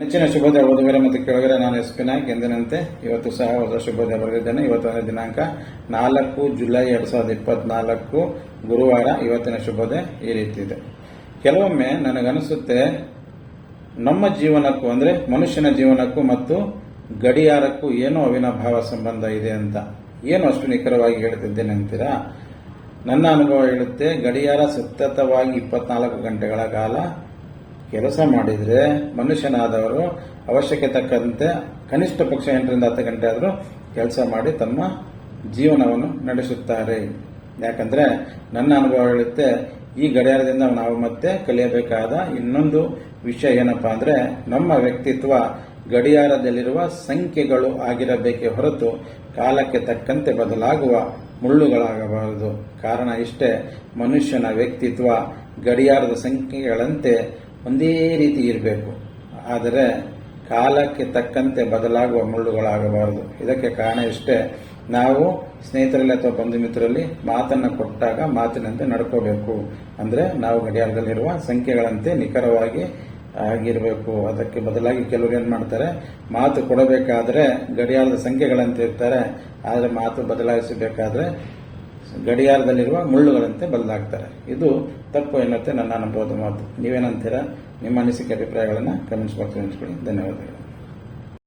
ನೆಚ್ಚಿನ ಶುಭೋದಯ ಓದುಗರೆ ಮತ್ತು ಕೆಳಗರೆ, ನಾನು ಎಸ್ ಪಿ ನಾಯ್ಕ್. ಎಂದಿನಂತೆ ಇವತ್ತು ಸಹ ಹೊಸ ಶುಭೋದಯ ಬರೆದಿದ್ದೇನೆ. ಇವತ್ತಿನ ದಿನಾಂಕ ನಾಲ್ಕು ಜುಲೈ ಎರಡ್ ಸಾವಿರದ ಇಪ್ಪತ್ನಾಲ್ಕು ಗುರುವಾರ ಇವತ್ತಿನ ಶುಭೋದಯ ಈ ರೀತಿ ಇದೆ. ಕೆಲವೊಮ್ಮೆ ನನಗನಿಸುತ್ತೆ ನಮ್ಮ ಜೀವನಕ್ಕೂ ಅಂದ್ರೆ ಮನುಷ್ಯನ ಜೀವನಕ್ಕೂ ಮತ್ತು ಗಡಿಯಾರಕ್ಕೂ ಏನೋ ಅವಿನಾಭಾವ ಸಂಬಂಧ ಇದೆ ಅಂತ ಏನು ಅಷ್ಟು ನಿಖರವಾಗಿ ಹೇಳ್ತಿದ್ದೇನೆ ಅಂತೀರಾ ನನ್ನ ಅನುಭವ ಹೇಳುತ್ತೆ, ಗಡಿಯಾರ ಸತತವಾಗಿ ಇಪ್ಪತ್ನಾಲ್ಕು ಗಂಟೆಗಳ ಕಾಲ ಕೆಲಸ ಮಾಡಿದ್ರೆ ಮನುಷ್ಯನಾದವರು ಅವಶ್ಯಕ್ಕೆ ತಕ್ಕಂತೆ ಕನಿಷ್ಠ ಪಕ್ಷ ಎಂಟರಿಂದ ಹತ್ತು ಗಂಟೆ ಆದರೂ ಕೆಲಸ ಮಾಡಿ ತಮ್ಮ ಜೀವನವನ್ನು ನಡೆಸುತ್ತಾರೆ. ಯಾಕಂದ್ರೆ ನನ್ನ ಅನುಭವ ಹೇಳುತ್ತೆ, ಈ ಗಡಿಯಾರದಿಂದ ನಾವು ಮತ್ತೆ ಕಲಿಯಬೇಕಾದ ಇನ್ನೊಂದು ವಿಷಯ ಏನಪ್ಪಾ ಅಂದ್ರೆ ನಮ್ಮ ವ್ಯಕ್ತಿತ್ವ ಗಡಿಯಾರದಲ್ಲಿರುವ ಸಂಖ್ಯೆಗಳು ಆಗಿರಬೇಕೇ ಹೊರತು ಕಾಲಕ್ಕೆ ತಕ್ಕಂತೆ ಬದಲಾಗುವ ಮುಳ್ಳುಗಳಾಗಬಾರದು. ಕಾರಣ ಇಷ್ಟೇ, ಮನುಷ್ಯನ ವ್ಯಕ್ತಿತ್ವ ಗಡಿಯಾರದ ಸಂಖ್ಯೆಗಳಂತೆ ಒಂದೇ ರೀತಿ ಇರಬೇಕು. ಆದರೆ ಕಾಲಕ್ಕೆ ತಕ್ಕಂತೆ ಬದಲಾಗುವ ಮುಳ್ಳುಗಳಾಗಬಾರದು. ಇದಕ್ಕೆ ಕಾರಣ ಇಷ್ಟೇ. ನಾವು ಸ್ನೇಹಿತರಲ್ಲಿ ಅಥವಾ ಬಂಧು ಮಿತ್ರರಲ್ಲಿ ಮಾತನ್ನು ಕೊಟ್ಟಾಗ ಮಾತಿನಂತೆ ನಡ್ಕೋಬೇಕು. ಅಂದ್ರೆ ನಾವು ಗಡಿಯಾರದಲ್ಲಿರುವ ಸಂಖ್ಯೆಗಳಂತೆ ನಿಖರವಾಗಿ ಆಗಿರಬೇಕು. ಅದಕ್ಕೆ ಬದಲಾಗಿ ಕೆಲವರು ಏನು ಮಾಡ್ತಾರೆ? ಮಾತು ಕೊಡಬೇಕಾದ್ರೆ ಗಡಿಯಾರದ ಸಂಖ್ಯೆಗಳಂತೆ ಇರ್ತಾರೆ. ಆದರೆ ಮಾತು ಬದಲಾಯಿಸಬೇಕಾದ್ರೆ ಗಡಿಯಾರದಲ್ಲಿರುವ ಮುಳ್ಳುಗಳಂತೆ ಬದಲಾಗ್ತಾರೆ. ಇದು ತಪ್ಪು ಎನ್ನುತ್ತೆ ನನ್ನ ಅನುಭವದ ಮಾತು. ನೀವೇನಂತೀರಾ? ನಿಮ್ಮ ಅನಿಸಿಕೆ, ಅಭಿಪ್ರಾಯಗಳನ್ನು ಕಮೆಂಟ್ಸ್ ಬಾಕ್ಸ್ ಹಂಚ್ಕೊಳ್ಳಿ. ಧನ್ಯವಾದಗಳು.